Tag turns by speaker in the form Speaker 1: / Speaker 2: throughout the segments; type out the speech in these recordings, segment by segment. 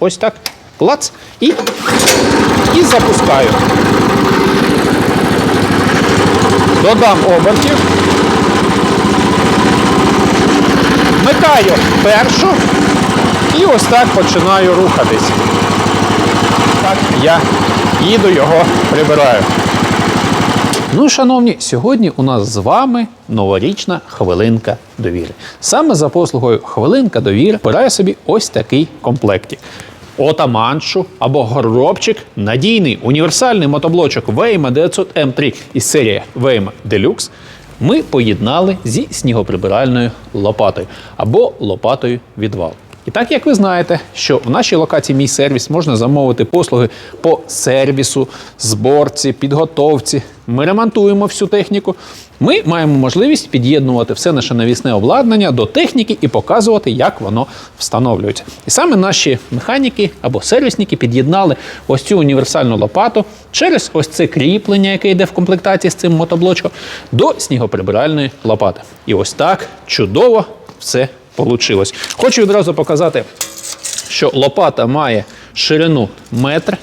Speaker 1: ось так, клац, і, і запускаю. Додам обертів. Вмикаю першу і ось так починаю рухатись. Так, я їду його прибираю. Ну, шановні, сьогодні у нас з вами новорічна хвилинка довіри. Саме за послугою хвилинка довіри обираю собі ось такий комплектик. Отаманшу або горобчик надійний універсальний мотоблочок Вейма 900 М3 із серії Вейма Deluxe ми поєднали зі снігоприбиральною лопатою або лопатою відвал. І так як ви знаєте, що в нашій локації мій сервіс можна замовити послуги по сервісу, зборці, підготовці. Ми ремонтуємо всю техніку. Ми маємо можливість під'єднувати все наше навісне обладнання до техніки і показувати, як воно встановлюється. І саме наші механіки або сервісники під'єднали ось цю універсальну лопату через ось це кріплення, яке йде в комплектації з цим мотоблочком, до снігоприбиральної лопати. І ось так чудово все получилось. Хочу відразу показати, що лопата має ширину метр,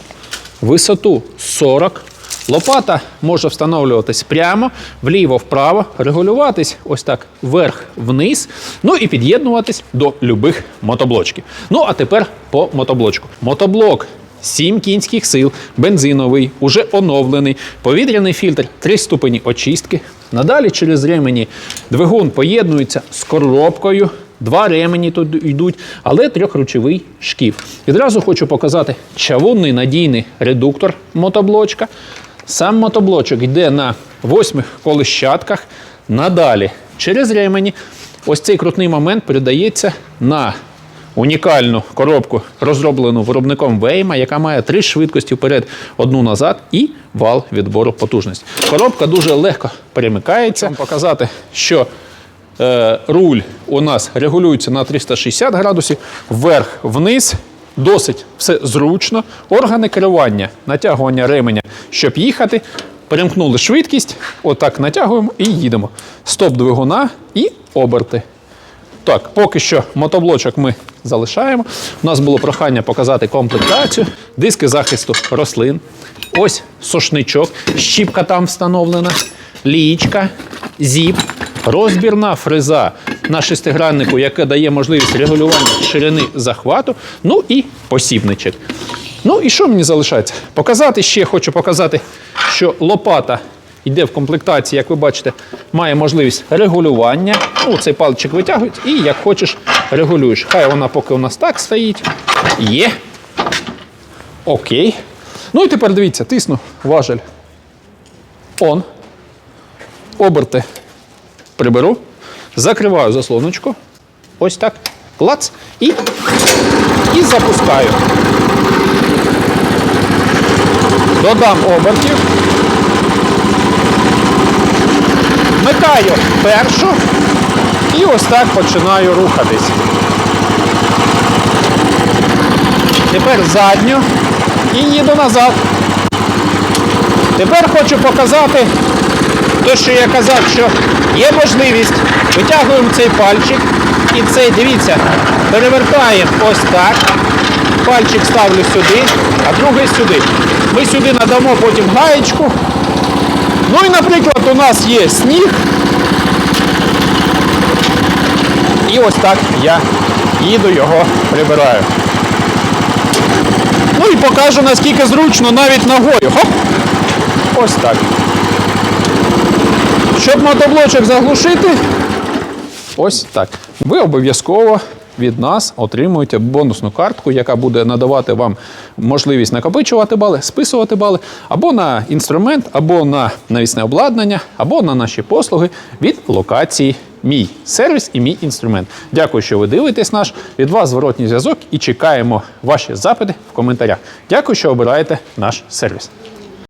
Speaker 1: висоту 40. Лопата може встановлюватись прямо, вліво-вправо, регулюватись ось так вверх-вниз, ну і під'єднуватись до любих мотоблочків. Ну а тепер по мотоблочку. Мотоблок 7 кінських сил, бензиновий, уже оновлений, повітряний фільтр, 3 ступені очистки. Надалі через ремені двигун поєднується з коробкою. Два ремені тут йдуть, але трьохручовий шків. Відразу хочу показати чавунний надійний редуктор мотоблочка. Сам мотоблочок йде на восьмих колищатках. Надалі через ремені. Ось цей крутний момент передається на унікальну коробку, розроблену виробником Вейма, яка має три швидкості вперед, одну назад і вал відбору потужності. Коробка дуже легко перемикається. Вам показати, що руль у нас регулюється на 360 градусів, вверх-вниз. Досить все зручно. Органи керування, натягування ременя, щоб їхати. Перемкнули швидкість, отак натягуємо і їдемо. Стоп двигуна і оберти. Так, поки що мотоблочок ми залишаємо. У нас було прохання показати комплектацію, диски захисту рослин. Ось сошничок, щіпка там встановлена, лієчка, зіп, розбірна фреза на шестиграннику, яка дає можливість регулювання ширини захвату. Ну і посібничок. Ну і що мені залишається? Показати ще хочу показати, що лопата йде в комплектації, як ви бачите, має можливість регулювання. Ну, цей пальчик витягують і як хочеш регулюєш. Хай вона поки у нас так стоїть. Є. Окей. Ну і тепер дивіться, тисну важель. Он. Оберти приберу. Закриваю заслоночку. Ось так. Клац. І, і запускаю. Додам обертів. Вмикаю першу і ось так починаю рухатись. Тепер задню і їду назад. Тепер хочу показати те, що я казав, що є можливість. Витягуємо цей пальчик і цей, дивіться, перевертаємо ось так. Пальчик ставлю сюди, а другий сюди. Ми сюди надамо потім гаєчку. Ну і, наприклад, у нас є сніг. І ось так я їду його прибираю. Ну і покажу, наскільки зручно навіть ногою. Хоп! Ось так. Щоб мотоблочок заглушити, ось так. Ви обов'язково від нас отримуєте бонусну картку, яка буде надавати вам можливість накопичувати бали, списувати бали або на інструмент, або на навісне обладнання, або на наші послуги від локації Мій сервіс і мій інструмент. Дякую, що ви дивитесь наш. Від вас зворотній зв'язок і чекаємо ваші запити в коментарях. Дякую, що обираєте наш сервіс.